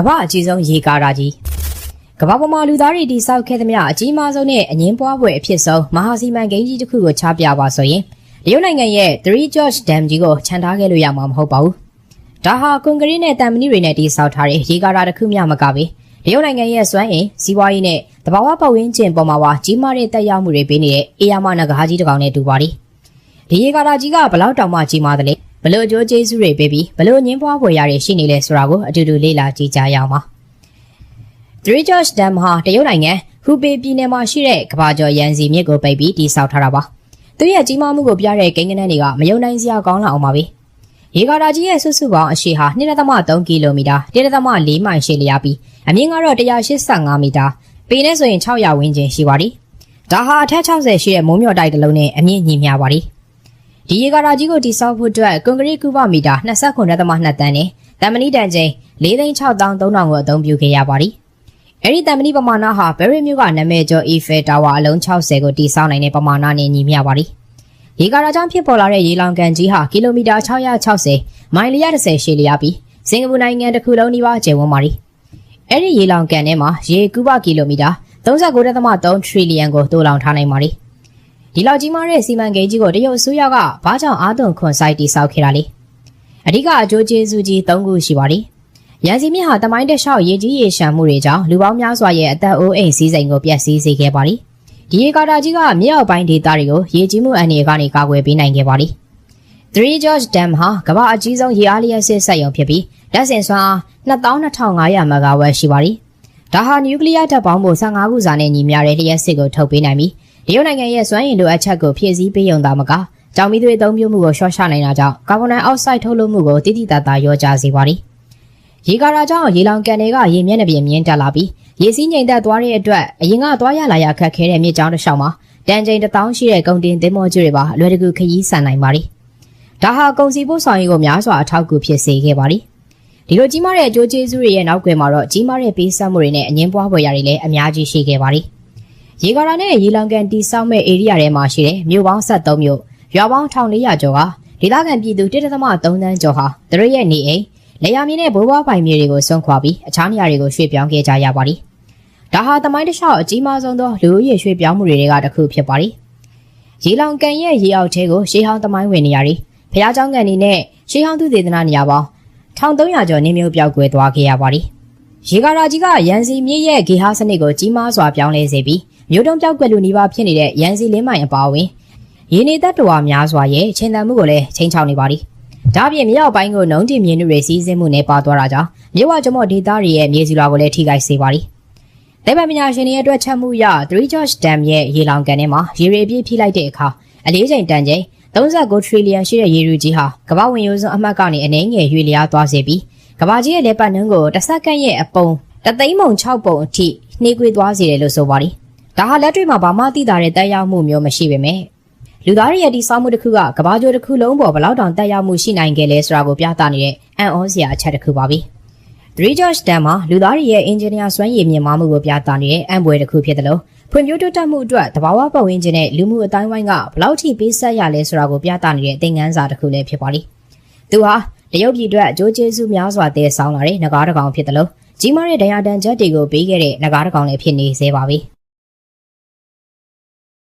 ကမ္ဘာအကြီးဆုံးရေကာတာကြီးကမ္ဘာပေါ်မှာလူသားတွေတိစောက်ခဲ့သမျှအကြီးမားဆုံးနဲ့အငင်းပွားပွဲအဖြစ်ဆုံးမဟာစီမံကိန်းကြီးတစ်ခုကိုချပြပါဆိုရင်တရုတ်နိုင်ငံရဲ့3 George Dam ကြီးကိုခြံထားခဲ့လို့ရမှာမဟုတ်ပါဘူး။ဒါဟာကွန်ကရစ်နဲ့တံမဏိတွေနဲ့တိစောက်ထားတဲ့ရေကာတာတစ်ခုမျှမကပဲတရုတ်နိုင်ငံရဲ့စွမ်းအင်စီးပွားရေးနဲ့တဘာဝပတ်ဝန်းကျင်ပေါ်မှာပါကြီးမားတဲ့တက်ရောက်မှုတွေပေးနေတဲ့အေယာမနဂါကြီးတစ်ကောင်နဲ့တူပါတယ်။ဒီရေကာတာကြီးကဘလောက်တောင်မှကြီးမားတယ်လေ ဘလို့အကျိုးကျေးဇူးတွေပေးပြီးဘလို့ငင်းပွားဖွယ်ရတွေရှိနေလဲဆိုတာကိုအတူတူလေ့လာကြည့်ကြရအောင်ပါ။ Three George Dam ဟာတရုတ်နိုင်ငံဟူပေပြည်နယ်မှာရှိတဲ့ကဘာကျော်ရန်စီမြစ်ကိုပိတ်ပြီးတည်ဆောက်ထားတာပါ။သူရဲ့ကြီးမားမှုကိုပြတဲ့ကိန်းဂဏန်းတွေကမယုံနိုင်စရာကောင်းလာအောင်ပါပဲ။ရေကာတာကြီးရဲ့စုစုပေါင်းအရှည်ဟာ2.3ကီလိုမီတာ1.4မိုင်ရှည်လျားပြီးအမြင့်ကတော့185မီတာပေနဲ့ဆိုရင်600ဝန်းကျင်ရှိပါတယ်။ဒါဟာအထက်60ရှိတဲ့မိုးမျှော်တိုက်တစ်လုံးနဲ့အမြင့်ညီမျှပါတယ်။ ဒီရေကာတာကြီးကိုတိစောက်ဖို့အတွက်ကွန်ကရစ်ကုဗမီတာ29.2တန်းနဲ့တမ်မဏိတန်ချိန်4,6300ကိုအသုံးပြုခဲ့ရပါတယ်။အဲဒီတမ်မဏိပမာဏဟာဘယ်ရီမြို့ကနာမည်ကျော် Eiffel Tower အလုံး60ကိုတိစောက်နိုင်တဲ့ပမာဏနဲ့ညီမျှပါတယ်။ရေကာတာကြောင့်ဖြစ်ပေါ်လာတဲ့ရေလောင်ကန်ကြီးဟာကီလိုမီတာ660မိုင်130ရှည်လျားပြီးစင်ကာပူနိုင်ငံတစ်ခုလုံးနီးပါးကျယ်ဝန်းပါတယ်။အဲဒီရေလောင်ကန်ထဲမှာရေကုဗကီလိုမီတာ39.3 trillion ကိုတိုးလောင်ထားနိုင်ပါတယ်။ ဒီလောက်ကြီးမားတဲ့စီမံကိန်းကြီးကိုတရုတ်အစိုးရကဘာကြောင့်အားသွန်ခွန်စိုက်တိစောက်ခဲ့တာလဲ။အဓိကအကျိုးကျေးဇူးကြီး၃ခုရှိပါတယ်။ရန်စီမြစ်ဟာတမိုင်းတက်လျှောက်ရေကြီးရေရှမ်းမှုတွေကြောင့်လူပေါင်းများစွာရဲ့အသက်အိုးအိမ်စည်းစိမ်ကိုပျက်စီးစေခဲ့ပါတယ်။ဒီရေကာတာကြီးကမြေအောက်ပိုင်းဒေသတွေကိုရေကြီးမှုအန္တရာယ်ကနေကာကွယ်ပေးနိုင်ခဲ့ပါတယ်။ Three George Dam ဟာကမ္ဘာအကြီးဆုံးရေအားလျက်စစ်စက်ရုံဖြစ်ပြီးလက်ဆင်စွမ်းအား22,500မဂါဝက်ရှိပါတယ်။ဒါဟာနျူကလ িয়ার ဓာတ်ပေါင်းဖို့15ခုစာနဲ့ညီမျှတဲ့လျှက်စစ်ကိုထုတ်ပေးနိုင်ပြီး တရုတ်နိုင်ငံရဲ့စွမ်းအင်လိုအပ်ချက်ကိုဖြည့်ဆည်းပေးရုံသာမကကြောင်မီသွေးအသုံးပြုမှုကိုရှော့ချနိုင်တာကြောင့်ကာဗွန်ဒိုင်အောက်ဆိုက်ထုတ်လွှတ်မှုကိုတိတိတတ်တာလျော့ကျစေပါတယ်။ရေကာတာကြောင့်ရေလောင်ကန်တွေကရေမျက်နှာပြင်မြင့်တက်လာပြီးရေစီးငိမ်သက်သွားတဲ့အတွက်အရင်ကသွားရလာရခက်ခဲတဲ့မြစ်ကြောင်းတစ်လျှောက်မှာတန်ချိန်1000ရှိတဲ့ကုန်တင်သင်္ဘောကျွတွေပါအလွယ်တကူခရီးဆန်နိုင်ပါတယ်။ဒါဟာကုန်စည်ပို့ဆောင်ရေးကိုများစွာအထောက်အကူဖြစ်စေခဲ့ပါတယ်။ဒီလိုကြီးမားတဲ့အကျိုးကျေးဇူးတွေရဲ့နောက်ကွယ်မှာတော့ကြီးမားတဲ့ပေးဆပ်မှုတွေနဲ့အငင်းပွားဖွယ်ရာတွေလည်းအများကြီးရှိခဲ့ပါတယ်။ ရေကာတာနဲ့ရေလောင်ကန်တီဆောက်မဲ့ဧရိယာထဲမှာရှိတဲ့မြို့ပေါင်း73မြို့ရွာပေါင်း1400ကျော်ကဒေသခံပြည်သူ1.3တန်းကျော်ဟာသူတို့ရဲ့နေအိမ်လေယာဉ်မြေနဲ့ဘိုးဘွားပိုင်မြေတွေကိုစွန့်ခွာပြီးအခြားနေရာတွေကိုရွှေ့ပြောင်းခဲ့ကြရပါတယ်။ဒါဟာသမိုင်းတစ်လျှောက်အကြီးမားဆုံးသောလူဦးရေရွှေ့ပြောင်းမှုတွေကတစ်ခုဖြစ်ပါတယ်။ရေလောင်ကန်ရဲ့ရေအောက်ထဲကိုရှေးဟောင်းသမိုင်းဝင်နေရာတွေဖျားเจ้าကန်တွေနဲ့ရှေးဟောင်းသူသေသနာနေရာပေါင်း1300ကျော်နေမျိုးပြောက်ကွယ်သွားခဲ့ရပါတယ်။ရေကာရာကြီးကရန်စီမြစ်ရဲ့ဂေဟာစနစ်ကိုကြီးမားစွာပြောင်းလဲစေပြီး မြို့တုံးပြောက်ကွယ်လူနီးပါးဖြစ်နေတဲ့ရန်စီလင်းမိုင်အပါအဝင်ရင်းနေသက်တော်များစွာရဲ့ချိန်တန်မှုကိုလည်းချိန်ချောက်နေပါသည်။ဒါ့အပြင်မြောက်ပိုင်းကိုနှုံးတင်မြင်းတွေစီးဆင်းမှုနဲ့ပါသွားတာကြောင့်မြေဝကျမော့ဒေသတွေရဲ့မြေစီလွာကိုလည်းထိခိုက်စေပါသည်။ဒေဗပညာရှင်တွေရဲ့အတွက်ချက်မှုရ3 George Dam ရဲ့ရေလောင်ကန်ထဲမှာရေရေပြည့်ဖိလိုက်တဲ့အခါအလေးချိန်တန်ချိန်39 trillion ရှိတဲ့ရေရူကြီးဟာကမ္ဘာဝင်ရိုးစွန်းအမှတ်ကနေအနှဲငယ်ရွေလျားသွားစေပြီးကမ္ဘာကြီးရဲ့လက်ပတ်နှန်းကိုတစ်စက္ကန့်ရဲ့အပုံတသိန်းမုံ6ပုံအထိနှေးကွေးသွားစေတယ်လို့ဆိုပါသည်။ ဒါဟာလက်တွေ့မှာဘာမှသိတာတဲ့တက်ရောက်မှုမျိုးမရှိပေမဲ့လူသားတွေရဲ့ဒီစောင်းမှုတစ်ခုကကဘာကြိုတစ်ခုလုံးပေါ်ဘလောက်တောင်တက်ရောက်မှုရှိနိုင်ခဲ့လဲဆိုတာကိုပြသနေတဲ့အံ့ဩစရာအချက်တစ်ခုပါပဲ။ Three George Dam မှာလူသားတွေရဲ့အင်ဂျင်နီယာစွမ်းရည်မြင့်မားမှုကိုပြသနေတဲ့အံ့ဘွယ်တစ်ခုဖြစ်တယ်လို့ဖွံ့ဖြိုးတိုးတက်မှုအတွက်တဘာဝပတ်ဝန်းကျင်နဲ့လူမှုအတိုင်းဝိုင်းကဘလောက်ထိပေးဆက်ရလဲဆိုတာကိုပြသနေတဲ့သင်ခန်းစာတစ်ခုလည်းဖြစ်ပါလိမ့်။သူဟာတရုတ်ပြည်အတွက်အကျိုးကျေးဇူးများစွာတည်ဆောင်လာတဲ့ငကားတစ်ကောင်ဖြစ်တယ်လို့ကြီးမားတဲ့ဒဏ်ရာဒဏ်ချက်တွေကိုပေးခဲ့တဲ့ငကားတစ်ကောင်လည်းဖြစ်နေသေးပါပြီ။